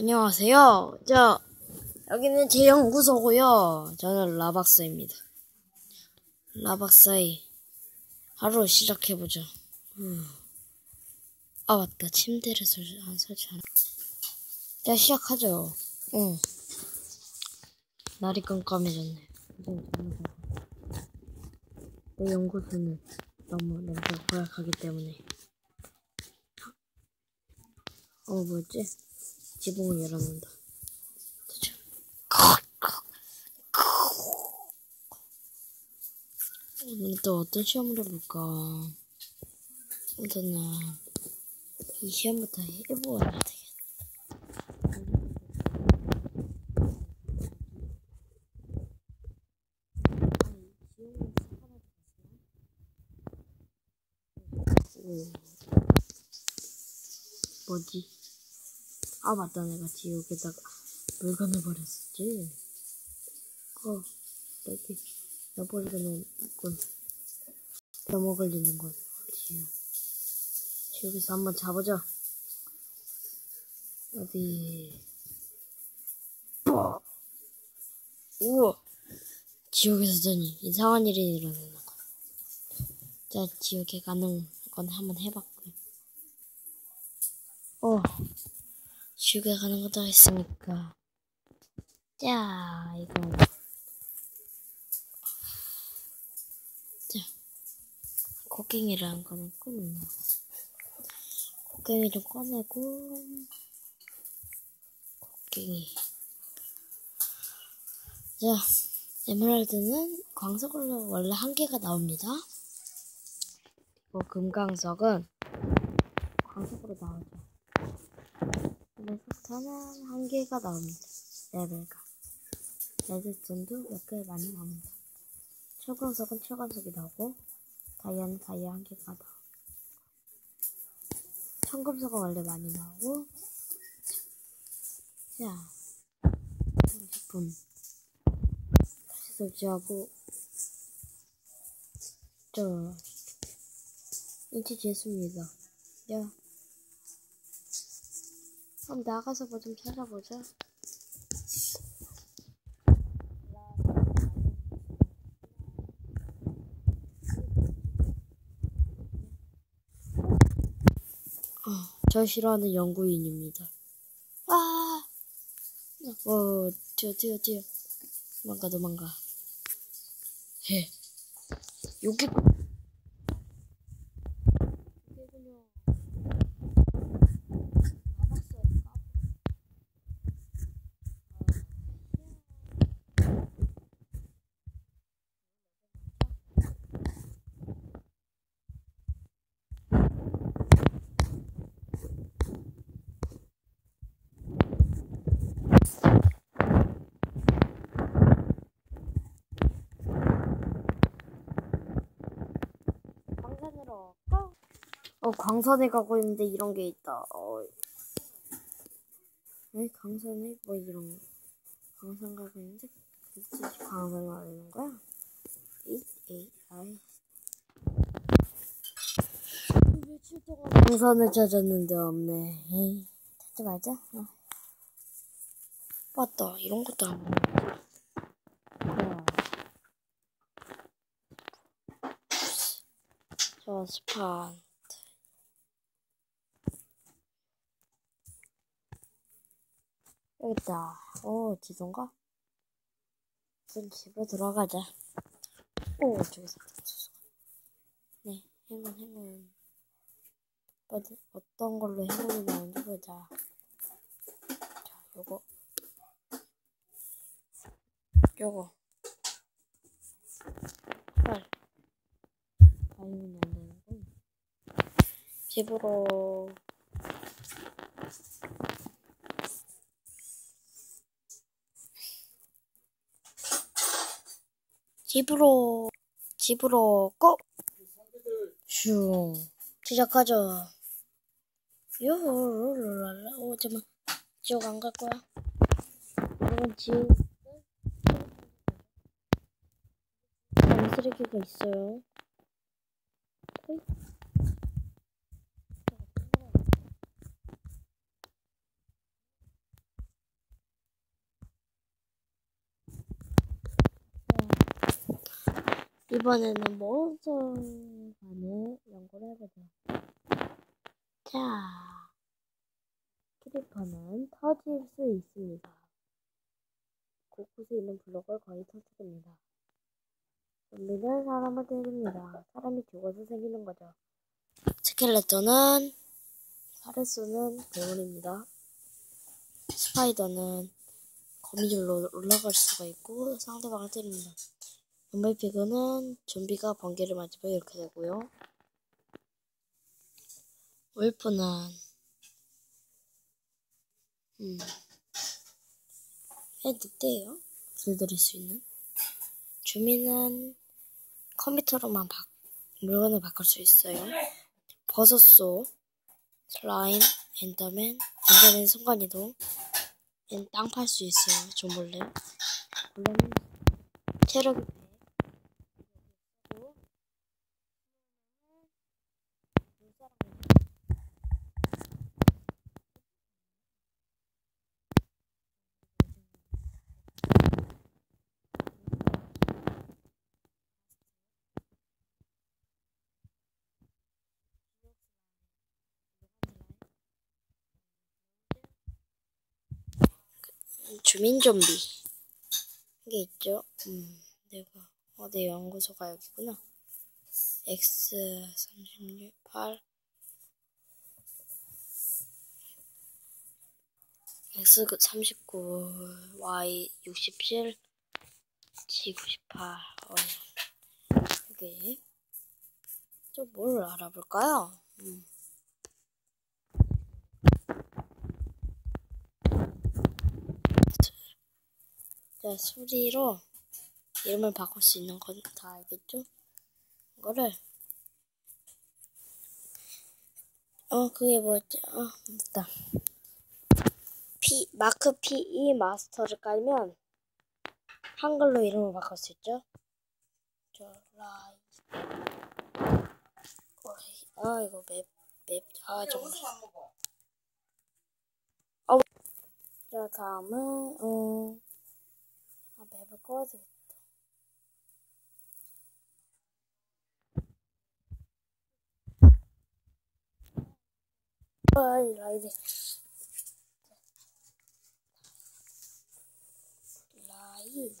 안녕하세요. 저, 여기는 제 연구소고요. 저는 라박사입니다. 라박사의 하루 시작해 보죠. 후. 아, 맞다. 침대를 설치, 안 설치하네. 자, 시작하죠. 응. 날이 깜깜해졌네. 내 연구소는 너무 냄새가 고약하기 때문에. 어, 뭐지? 지붕을 열어놓는다. 그죠? 오늘 또 어떤 시험을 해볼까? 우선은 이 시험부터 해보아야 되겠다. 오. 뭐지? 아 맞다. 내가 지옥에다가 물건을 버렸었지. 어 여기 여버리고는 건 벼먹을리는 건 지옥. 지옥에서 한번 자보자. 어디? 뭐? 우와! 지옥에서 전이 이상한 일이 일어나는 거 자 지옥에 가는 건 한번 해봤고요 어 지옥에 가는 것도 했으니까. 자 이거. 자 곡괭이라는 거는 끊나? 곡괭이 좀 꺼내고 곡괭이. 자 에메랄드는 광석으로 원래 한 개가 나옵니다. 그리고 금광석은 광석으로 나오죠 레드스톤은 한 개가 나옵니다. 레벨가. 레드스톤도 몇 개 많이 나옵니다. 철광석은 철광석이 나오고 다이아는 다이아 한 개가 나오고 청금석은 원래 많이 나오고 자 30분 다시 설치하고 저 인체 재수입니다. 야 그럼 나가서 뭐 좀 찾아보자. 어, 저 싫어하는 연구인입니다. 아, 어, 튀어, 튀어, 튀어. 도망가, 도망가. 해. 여기. 광산 어 광산에 가고 있는데 이런 게 있다. 어. 왜 광산에 뭐 이런 거. 광산 가고 있는데 그치 광산 가는 거야? 에이 에이 아이. 며칠 동안 광산을 찾았는데 없네. 에이 찾지 말자. 어. 맞다 이런 것도 안 보네. 저 스판. 여기 있다. 오, 지도인가? 우선 집으로 들어가자. 오, 저기서 없었어. 네, 행운, 행운. 어디, 어떤 걸로 행운이 나오는지 보자. 자, 요거. 요거. 헐. 다행히 안 되는군. 집으로. 집으로, 집으로 고! 슝. 시작하죠. 요랄라. 오, 잠깐만. 지옥 안 갈 거야. 이건 지옥. 쓰레기가 있어요. 이번에는 몬스터간의 연구를 해보죠. 자, 크리퍼는 터질 수 있습니다. 곳곳에 있는 블록을 거의 터뜨립니다. 좀비는 사람을 때립니다. 사람이 죽어서 생기는 거죠. 스켈레톤은 살을 쏘는 괴물입니다. 스파이더는 거미줄로 올라갈 수가 있고 상대방을 때립니다. 연말피그는 좀비가 번개를 맞으면 이렇게 되고요. 울프는 음, 꽤 늑대예요. 길들일 수 있는. 주민은 컴퓨터로만 바, 물건을 바꿀 수 있어요. 버섯소, 슬라임, 엔더맨, 엔더맨 순간이동, 땅 팔 수 있어요. 좀벌레. 벌레는 체력이 주민 좀비 이게 있죠. 음, 내가 어, 내 연구소가 여기구나. X 36 8 X 39 Y 67 G 98 어, 이게 또뭘 알아볼까요? 음. 자, 수리로 이름을 바꿀 수 있는 건 다 알겠죠? 이거를 어 그게 뭐였지? 어 맞다. P 마크 PE 마스터를 깔면 한글로 이름을 바꿀 수 있죠? 저 라이 아 이거 맵 맵 아 정말 어. 자 다음은 어. 아, 맵을 꺼야 되겠다. 아, 라이드. 라이.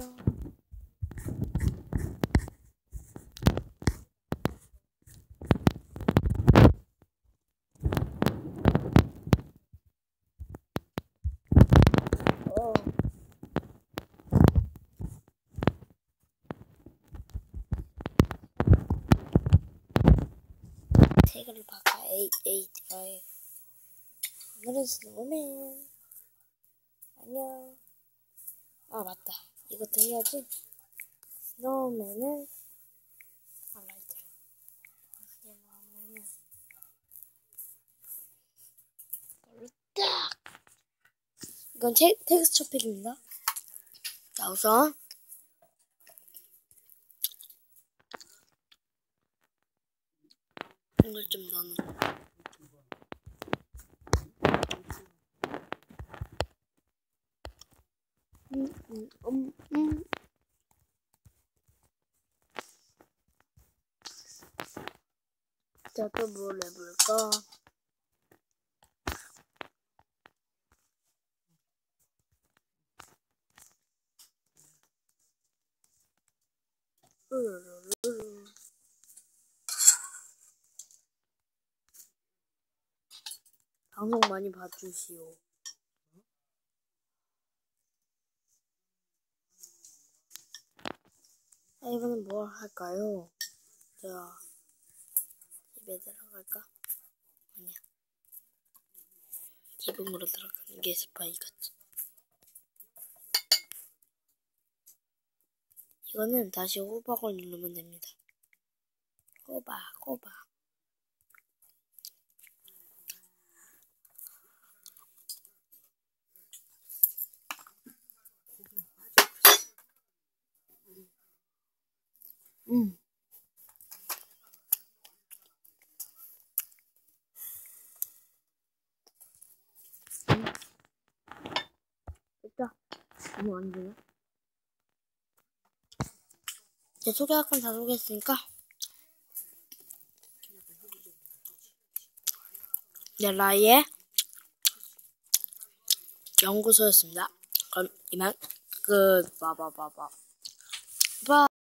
어. 색을 바꿔 에잇 에잇 어이 오늘은 스노우맨. 안녕. 아 맞다. 이것도 해야지. 스노우맨은 하이라이트로. 스노우맨은 이걸로 딱. 이건 테, 텍스처 팩입니다. 자 우선 이걸 좀 넣는 음, 음, 음, 음. 자, 또 뭘 해볼까? 방송 많이 봐주시오. 이번엔 뭘 할까요? 자, 집에 들어갈까? 아니야. 기본으로 들어가는 게 스파이 같지. 이거는 다시 호박을 누르면 됩니다. 호박, 호박. 음. 됐다. 너무 안 되나? 이제 소개할 건 다 소개했으니까 네, 라이의 연구소였습니다. 그럼 이만 끝. 바바바바. 바.